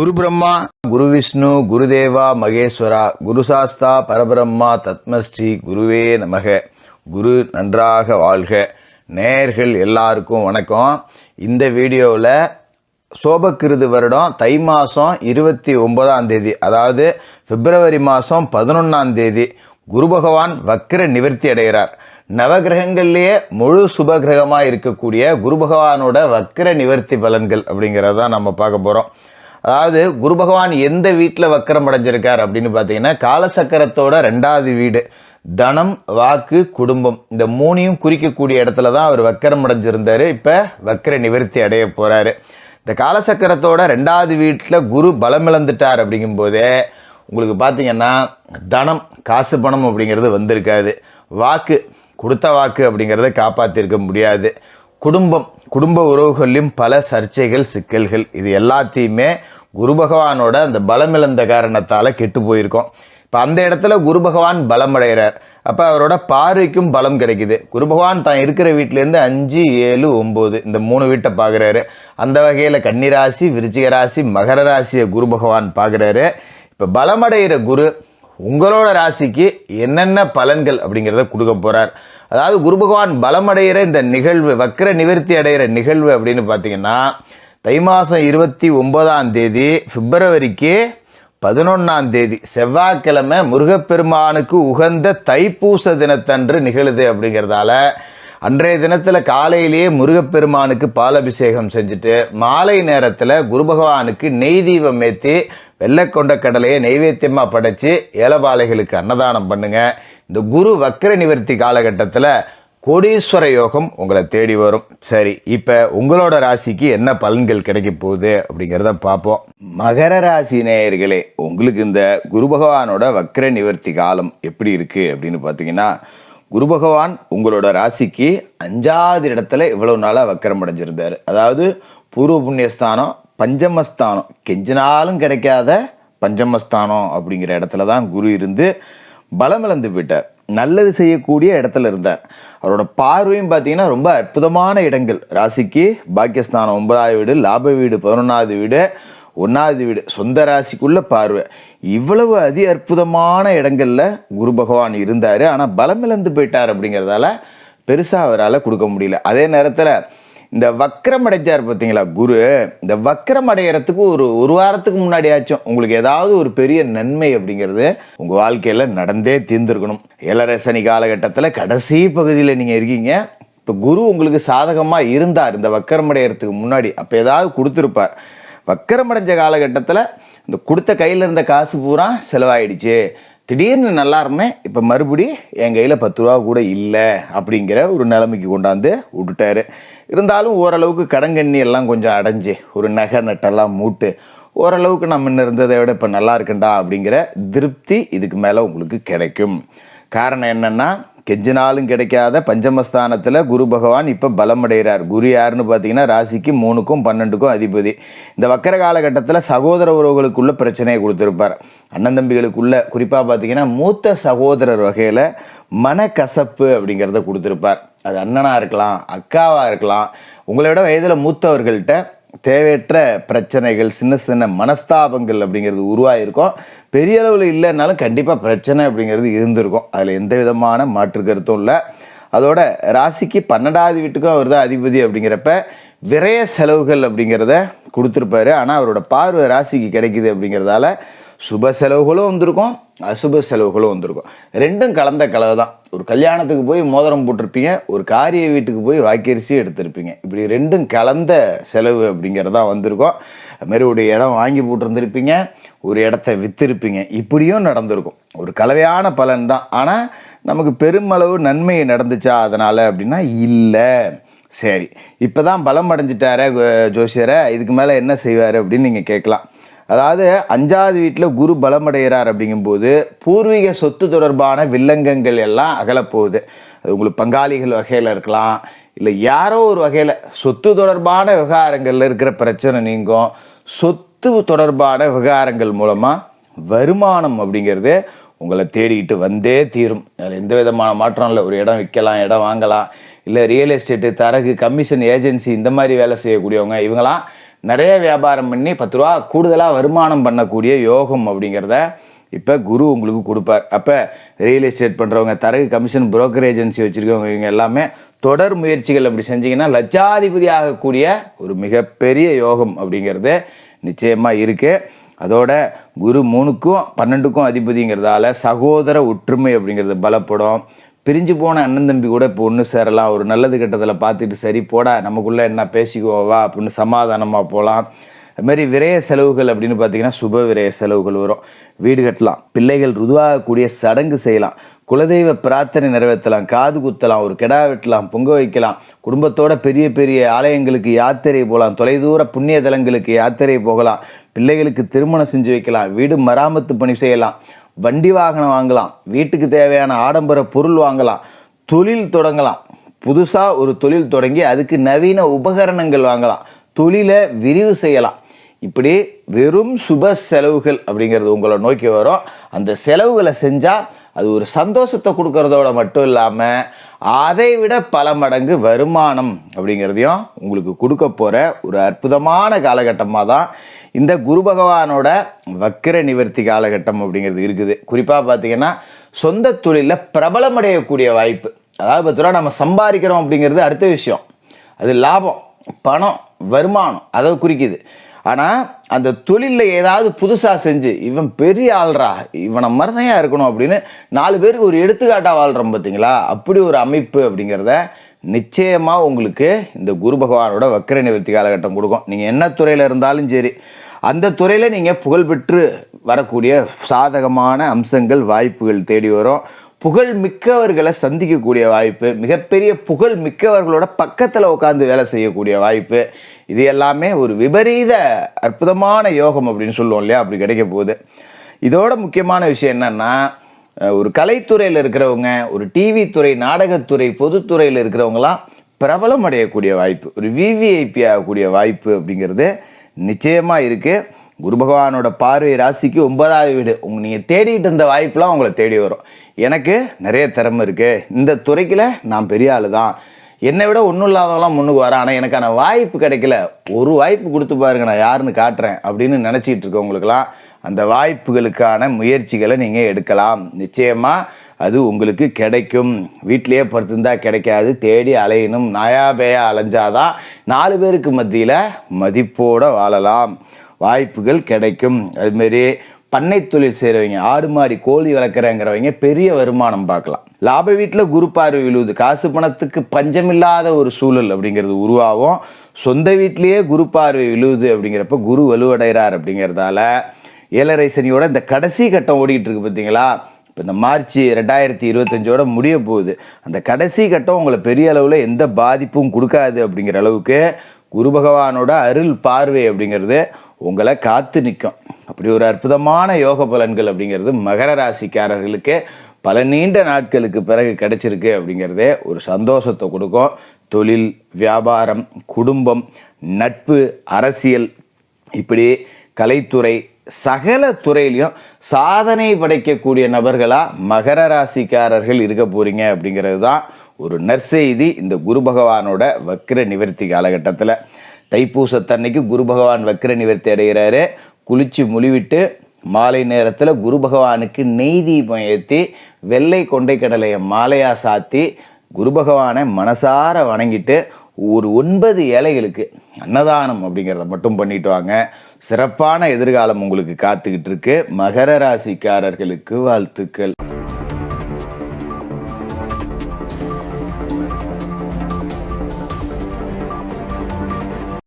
குரு பிரம்மா குரு விஷ்ணு குருதேவா மகேஸ்வரா குரு சாஸ்தா பரபிரம்மா தத்மஸ்ரீ குருவே நமக. குரு நன்றாக வாழ்க. நேர்கள் எல்லாருக்கும் வணக்கம். இந்த வீடியோவில் சோபக்கிருது வருடம் தை மாதம் இருபத்தி ஒன்பதாம் தேதி அதாவது பிப்ரவரி மாதம் பதினொன்றாம் தேதி குரு பகவான் வக்கிர நிவர்த்தி அடைகிறார். நவகிரகங்கள்லேயே முழு சுபகிரகமாக இருக்கக்கூடிய குரு பகவானோட வக்கிர நிவர்த்தி பலன்கள் அப்படிங்கிறதான் நம்ம பார்க்க போகிறோம் அதாவது குரு பகவான் எந்த வீட்டில் வக்கரம் அடைஞ்சிருக்கார் அப்படின்னு பார்த்தீங்கன்னா காலசக்கரத்தோட ரெண்டாவது வீடு. தனம் வாக்கு குடும்பம். இந்த மூணையும் குறிக்கக்கூடிய இடத்துல தான் அவர் வக்கரம் அடைஞ்சிருந்தார். இப்போ வக்கர நிவர்த்தி அடைய போகிறாரு இந்த காலசக்கரத்தோட ரெண்டாவது வீட்டில் குரு பலம் இழந்துட்டார் அப்படிங்கும்போதே உங்களுக்கு பார்த்தீங்கன்னா தனம் காசு பணம் அப்படிங்கிறது வந்திருக்காது. வாக்கு கொடுத்த வாக்கு அப்படிங்கிறத காப்பாற்றிருக்க முடியாது. குடும்பம் குடும்ப உறவுகளிலும் பல சர்ச்சைகள் சிக்கல்கள் இது எல்லாத்தையுமே குரு பகவானோட அந்த பலமிழந்த காரணத்தால் கெட்டு போயிருக்கோம். இப்போ அந்த இடத்துல குரு பகவான் பலம் அடைகிறார் அப்போ அவரோட பார்வைக்கும் பலம் கிடைக்குது. குரு பகவான் தான் இருக்கிற வீட்டிலேருந்து அஞ்சு ஏழு ஒம்பது இந்த மூணு வீட்டை பார்க்குறாரு. அந்த வகையில் கன்னிராசி விருச்சிக ராசி மகர ராசியை குரு பகவான் பார்க்குறாரு. இப்போ பலமடைகிற குரு உங்களோட ராசிக்கு என்னென்ன பலன்கள் அப்படிங்கிறத கொடுக்க போகிறார் அதாவது குரு பகவான் பலமடைகிற இந்த நிகழ்வு வக்கர நிவர்த்தி அடைகிற நிகழ்வு அப்படின்னு பார்த்தீங்கன்னா தை மாதம் இருபத்தி ஒன்பதாம் தேதி பிப்ரவரிக்கு பதினொன்றாம் தேதி செவ்வாய்க்கிழமை முருகப்பெருமானுக்கு உகந்த தைப்பூச தினத்தன்று நிகழுது அப்படிங்கிறதால அன்றைய தினத்தில் காலையிலேயே முருகப்பெருமானுக்கு பாலபிஷேகம் செஞ்சுட்டு மாலை நேரத்தில் குரு பகவானுக்கு நெய் தீபம் ஏற்றி வெள்ளைக்கொண்ட கடலையை நெய்வேத்தியமாக படைச்சு ஏலபாலைகளுக்கு அன்னதானம் பண்ணுங்க. இந்த குரு வக்கர நிவர்த்தி காலகட்டத்தில் கோடீஸ்வர யோகம் உங்களை தேடி வரும். சரி இப்போ உங்களோட ராசிக்கு என்ன பலன்கள் கிடைக்க போகுது அப்படிங்கிறத பார்ப்போம். மகர ராசி நேயர்களே உங்களுக்கு இந்த குரு பகவானோட வக்கர நிவர்த்தி காலம் எப்படி இருக்குது அப்படின்னு பார்த்தீங்கன்னா குரு பகவான் உங்களோட ராசிக்கு அஞ்சாவது இடத்துல இவ்வளவு நாளாக வக்கரம் அடைஞ்சிருந்தார். அதாவது பூர்வ புண்ணியஸ்தானம் பஞ்சமஸ்தானம் கெஞ்சினாலும் கிடைக்காத பஞ்சமஸ்தானம் அப்படிங்கிற இடத்துல தான் குரு இருந்து பலம் இழந்து போயிட்டார். நல்லது செய்யக்கூடிய இடத்துல இருந்தார். அவரோட பார்வையும் பார்த்தீங்கன்னா ரொம்ப அற்புதமான இடங்கள். ராசிக்கு பாக்கியஸ்தானம் ஒன்பதாவது வீடு லாப வீடு பதினொன்றாவது வீடு ஒன்றாவது வீடு சொந்த ராசிக்குள்ள பார்வை. இவ்வளவு அதி அற்புதமான இடங்களில் குரு பகவான் இருந்தார். ஆனால் பலமிழந்து போயிட்டார் அப்படிங்கிறதால பெருசாக அவரால் கொடுக்க முடியல. அதே நேரத்தில் இந்த வக்கரம் அடைஞ்சார் பார்த்தீங்களா? குரு இந்த வக்கரம் அடைகிறதுக்கு ஒரு ஒரு வாரத்துக்கு முன்னாடியாச்சும் உங்களுக்கு ஏதாவது ஒரு பெரிய நன்மை அப்படிங்கிறது உங்கள் வாழ்க்கையில் நடந்தே தீர்ந்துருக்கணும். ஏழரை காலகட்டத்தில் கடைசி பகுதியில் நீங்கள் இருக்கீங்க. இப்போ குரு உங்களுக்கு சாதகமாக இருந்தார். இந்த வக்கரம் அடைகிறதுக்கு முன்னாடி அப்போ ஏதாவது கொடுத்துருப்பார். வக்கரம் அடைஞ்ச காலகட்டத்தில் இந்த கொடுத்த கையில் இருந்த காசு பூரா செலவாயிடுச்சு. திடீர்னு நல்லா இருந்தேன் இப்போ மறுபடி என் கையில் பத்து ரூபா கூட இல்லை அப்படிங்கிற ஒரு நிலைமைக்கு கொண்டாந்து விட்டுட்டாரு. இருந்தாலும் ஓரளவுக்கு கடங்கண்ணி எல்லாம் கொஞ்சம் அடைஞ்சு ஒரு நகை நட்டெல்லாம் மூட்டு ஓரளவுக்கு நம்ம முன்ன இருந்ததை விட இப்போ நல்லா இருக்கண்டா அப்படிங்கிற திருப்தி இதுக்கு மேலே உங்களுக்கு கிடைக்கும். காரணம் என்னென்னா கெஞ்சினாலும் கிடைக்காத பஞ்சமஸ்தானத்தில் குரு பகவான் இப்போ பலமடைகிறார். குரு யாருன்னு பார்த்தீங்கன்னா ராசிக்கு மூணுக்கும் பன்னெண்டுக்கும் அதிபதி. இந்த வக்கர காலகட்டத்தில் சகோதர உறவுகளுக்குள்ள பிரச்சனையை கொடுத்துருப்பார். அண்ணன் தம்பிகளுக்குள்ள குறிப்பாக பார்த்தீங்கன்னா மூத்த சகோதரர் வகையில் மனக்கசப்பு அப்படிங்கிறத கொடுத்துருப்பார். அது அண்ணனாக இருக்கலாம் அக்காவாக இருக்கலாம் உங்களை விட வயதில் மூத்தவர்கள்ட்ட தேவையற்ற பிரச்சனைகள் சின்ன சின்ன மனஸ்தாபங்கள் அப்படிங்கிறது உருவாயிருக்கும். பெரிய அளவில் இல்லைன்னாலும் கண்டிப்பாக பிரச்சனை அப்படிங்கிறது இருந்திருக்கும். அதில் எந்த விதமான மாற்று கருத்தும் இல்லை. அதோட ராசிக்கு பன்னெண்டாவது வீட்டுக்கும் அவர் தான் அதிபதி அப்படிங்கிறப்ப விரைய செலவுகள் அப்படிங்கிறத கொடுத்துருப்பாரு. ஆனால் அவரோட பார்வை ராசிக்கு கிடைக்குது அப்படிங்கிறதால சுப செலவுகளும் வந்திருக்கும் அசுப செலவுகளும் வந்திருக்கும். ரெண்டும் கலந்த கலவை தான். ஒரு கல்யாணத்துக்கு போய் மோதிரம் போட்டிருப்பீங்க ஒரு காரிய வீட்டுக்கு போய் வாக்கரிசி எடுத்திருப்பீங்க. இப்படி ரெண்டும் கலந்த செலவு அப்படிங்கிறதா வந்திருக்கும். அதுமாரி ஒரு இடம் வாங்கி போட்டிருந்திருப்பீங்க ஒரு இடத்த விற்றுருப்பீங்க இப்படியும் நடந்திருக்கும். ஒரு கலவையான பலன் தான். ஆனால் நமக்கு பெருமளவு நன்மை நடந்துச்சா அதனால் அப்படின்னா இல்லை. சரி இப்போ தான் பலம் அடைஞ்சிட்டார ஜோசியரை இதுக்கு மேலே என்ன செய்வார் அப்படின்னு நீங்கள் கேட்கலாம். அதாவது அஞ்சாவது வீட்டில் குரு பலமடைகிறார் அப்படிங்கும்போது பூர்வீக சொத்து தொடர்பான வில்லங்கங்கள் எல்லாம் அகலப்போகுது. அது உங்களுக்கு பங்காளிகள் வகையில் இருக்கலாம் இல்லை யாரோ ஒரு வகையில் சொத்து தொடர்பான விவகாரங்களில் இருக்கிற பிரச்சனை நீங்கும். சொத்து தொடர்பான விவகாரங்கள் மூலமாக வருமானம் அப்படிங்கிறது உங்களை தேடிக்கிட்டு வந்தே தீரும். அதில் எந்த விதமான மாற்றம் இல்லை. ஒரு இடம் விற்கலாம் இடம் வாங்கலாம். இல்லை ரியல் எஸ்டேட்டு தரகு கமிஷன் ஏஜென்சி இந்த மாதிரி வேலை செய்யக்கூடியவங்க இவங்களாம் நிறைய வியாபாரம் பண்ணி பத்து ரூபா கூடுதலாக வருமானம் பண்ணக்கூடிய யோகம் அப்படிங்கிறத இப்போ குரு உங்களுக்கு கொடுப்பார். அப்போ ரியல் எஸ்டேட் பண்ணுறவங்க தரகு கமிஷன் புரோக்கர் ஏஜென்சி வச்சுருக்கவங்க இவங்க எல்லாமே தொடர் முயற்சிகள் அப்படி செஞ்சிங்கன்னா லட்சாதிபதி ஆகக்கூடிய ஒரு மிகப்பெரிய யோகம் அப்படிங்கிறது நிச்சயமாக இருக்குது அதோட குரு மூணுக்கும் பன்னெண்டுக்கும் அதிபதிங்கிறதால சகோதர ஒற்றுமை அப்படிங்கிறது பலப்படும். பிரிஞ்சு போன அண்ணன் தம்பி கூட இப்போ ஒன்று சேரலாம். ஒரு நல்லது கெட்டதில் பார்த்துட்டு சரி போடா நமக்குள்ளே என்ன பேசிக்குவோவா அப்படின்னு சமாதானமாக போகலாம் அதுமாதிரி விரய செலவுகள் அப்படின்னு பார்த்தீங்கன்னா சுப விரய செலவுகள் வரும். வீடு கட்டலாம். பிள்ளைகள் ருதுவாகக்கூடிய சடங்கு செய்யலாம். குலதெய்வ பிரார்த்தனை நிறைவேற்றலாம். காது குத்தலாம். ஒரு கிடா வெட்டலாம். பொங்க வைக்கலாம். குடும்பத்தோட பெரிய பெரிய ஆலயங்களுக்கு யாத்திரை போகலாம். தொலைதூர புண்ணிய தலங்களுக்கு யாத்திரை போகலாம். பிள்ளைகளுக்கு திருமணம் செஞ்சு வைக்கலாம். வீடு மராமத்து பணி செய்யலாம். வண்டி வாகனம் வாங்கலாம் வீட்டுக்கு தேவையான ஆடம்பர பொருள் வாங்கலாம் தொழில் தொடங்கலாம். புதுசாக ஒரு தொழில் தொடங்கி அதுக்கு நவீன உபகரணங்கள் வாங்கலாம் தொழிலை விரிவு செய்யலாம். இப்படி வெறும் சுப செலவுகள் அப்படிங்கிறது உங்களை நோக்கி வரும். அந்த செலவுகளை செஞ்சால் அது ஒரு சந்தோஷத்தை கொடுக்கறதோட மட்டும் இல்லாமல் அதை விட பல மடங்கு வருமானம் அப்படிங்கிறதையும் உங்களுக்கு கொடுக்க போகிற ஒரு அற்புதமான காலகட்டமாக தான் இந்த குரு பகவானோட வக்கிர நிவர்த்தி காலகட்டம் அப்படிங்கிறது இருக்குது. குறிப்பாக பார்த்தீங்கன்னா சொந்த தொழிலில் பிரபலமடையக்கூடிய வாய்ப்பு. அதாவது பத்து ரூபா நம்ம சம்பாதிக்கிறோம் அப்படிங்கிறது அடுத்த விஷயம். அது லாபம் பணம் வருமானம் அதை குறிக்குது. ஆனால் அந்த தொழிலில் ஏதாவது புதுசாக செஞ்சு இவன் பெரிய ஆள்றா இவனை மருதையா இருக்கணும் அப்படின்னு நாலு பேருக்கு ஒரு எடுத்துக்காட்டாக வாழ்கிறோம் பார்த்தீங்களா அப்படி ஒரு அமைப்பு அப்படிங்கிறத நிச்சயமாக உங்களுக்கு இந்த குரு பகவானோட வக்கர நிவர்த்தி காலகட்டம் கொடுக்கும். நீங்கள் என்ன துறையில் இருந்தாலும் சரி அந்த துறையில் நீங்கள் புகழ்பெற்று வரக்கூடிய சாதகமான அம்சங்கள் வாய்ப்புகள் தேடி வரும். புகழ் மிக்கவர்களை சந்திக்கக்கூடிய வாய்ப்பு மிகப்பெரிய புகழ் மிக்கவர்களோட பக்கத்தில் உட்காந்து வேலை செய்யக்கூடிய வாய்ப்பு இது எல்லாமே ஒரு விபரீத அற்புதமான யோகம் அப்படின்னு சொல்லுவோம் இல்லையா? அப்படி கிடைக்க போகுது. இதோட முக்கியமான விஷயம் என்னென்னா ஒரு கலைத்துறையில் இருக்கிறவங்க ஒரு டிவி துறை நாடகத்துறை பொதுத்துறையில் இருக்கிறவங்களாம் பிரபலம் அடையக்கூடிய வாய்ப்பு ஒரு விவிஐபி ஆகக்கூடிய வாய்ப்பு அப்படிங்கிறது நிச்சயமாக இருக்குது குரு பகவானோட பார்வை ராசிக்கு ஒன்பதாவது வீடு. உங்க நீங்கள் தேடிட்டு இருந்த வாய்ப்புலாம் உங்களை தேடி வரும். எனக்கு நிறைய திறமை இருக்குது இந்த துறைக்கில் நான் பெரிய ஆளு தான் என்னை விட ஒன்றும் இல்லாதவங்களாம் முன்னுக்கு வரேன் ஆனால் எனக்கான வாய்ப்பு கிடைக்கல. ஒரு வாய்ப்பு கொடுத்து பாருங்க நான் யாருன்னு காட்டுறேன் அப்படின்னு நினச்சிட்டு இருக்கவங்களுக்கெல்லாம் அந்த வாய்ப்புகளுக்கான முயற்சிகளை நீங்கள் எடுக்கலாம். நிச்சயமாக அது உங்களுக்கு கிடைக்கும். வீட்டிலேயே படுத்திருந்தா கிடைக்காது. தேடி அலையணும். நாயாபேயா அலைஞ்சாதான் நாலு பேருக்கு மத்தியில் மதிப்போடு வாழலாம். வாய்ப்புகள் கிடைக்கும். அதுமாரி பண்ணை தொழில் செய்கிறவங்க ஆடு மாடி கோழி வளர்க்குறங்கிறவங்க பெரிய வருமானம் பார்க்கலாம். லாப வீட்டில் குரு பார்வை விழுவுது. காசு பணத்துக்கு பஞ்சமில்லாத ஒரு சூழல் அப்படிங்கிறது உருவாகும். சொந்த வீட்டிலேயே குரு பார்வை விழுவுது அப்படிங்கிறப்ப குரு வலுவடைகிறார் அப்படிங்கிறதால ஏழரை சனியோட இந்த கடைசி கட்டம் ஓடிக்கிட்டு இருக்கு பார்த்தீங்களா இப்போ இந்த மார்ச் ரெண்டாயிரத்தி இருபத்தஞ்சோட முடிய போகுது. அந்த கடைசி கட்டம் உங்களை பெரிய அளவில் எந்த பாதிப்பும் கொடுக்காது அப்படிங்கிற அளவுக்கு குரு பகவானோட அருள் பார்வை அப்படிங்கிறது உங்களை காத்து நிற்கும் அப்படி ஒரு அற்புதமான யோக பலன்கள் அப்படிங்கிறது மகர ராசிக்காரர்களுக்கு பல நீண்ட நாட்களுக்கு பிறகு கிடைச்சிருக்கு அப்படிங்கிறதே ஒரு சந்தோஷத்தை கொடுக்கும். தொழில் வியாபாரம் குடும்பம் நட்பு அரசியல் இப்படி கலைத்துறை சகல துறையிலையும் சாதனை படைக்கக்கூடிய நபர்களாக மகர ராசிக்காரர்கள் இருக்க போகிறீங்க அப்படிங்கிறது தான் ஒரு நற்செய்தி இந்த குரு பகவானோட வக்கிர நிவர்த்தி காலகட்டத்தில். தைப்பூசத்தன்னைக்கு குரு பகவான் வக்கர நிவர்த்தி அடைகிறாரு. குளிச்சு முழிவிட்டு மாலை நேரத்தில் குரு பகவானுக்கு நெய் தீபம் ஏற்றி வெள்ளை கொண்டை கடலையை மாலையாக சாத்தி குரு பகவானை மனசார வணங்கிட்டு ஒரு ஒன்பது ஏழைகளுக்கு அன்னதானம் அப்படிங்கிறத மட்டும் பண்ணிட்டு வாங்க. சிறப்பான எதிர்காலம் உங்களுக்கு காத்துக்கிட்டு இருக்கு. மகர ராசிக்காரர்களுக்கு வாழ்த்துக்கள்.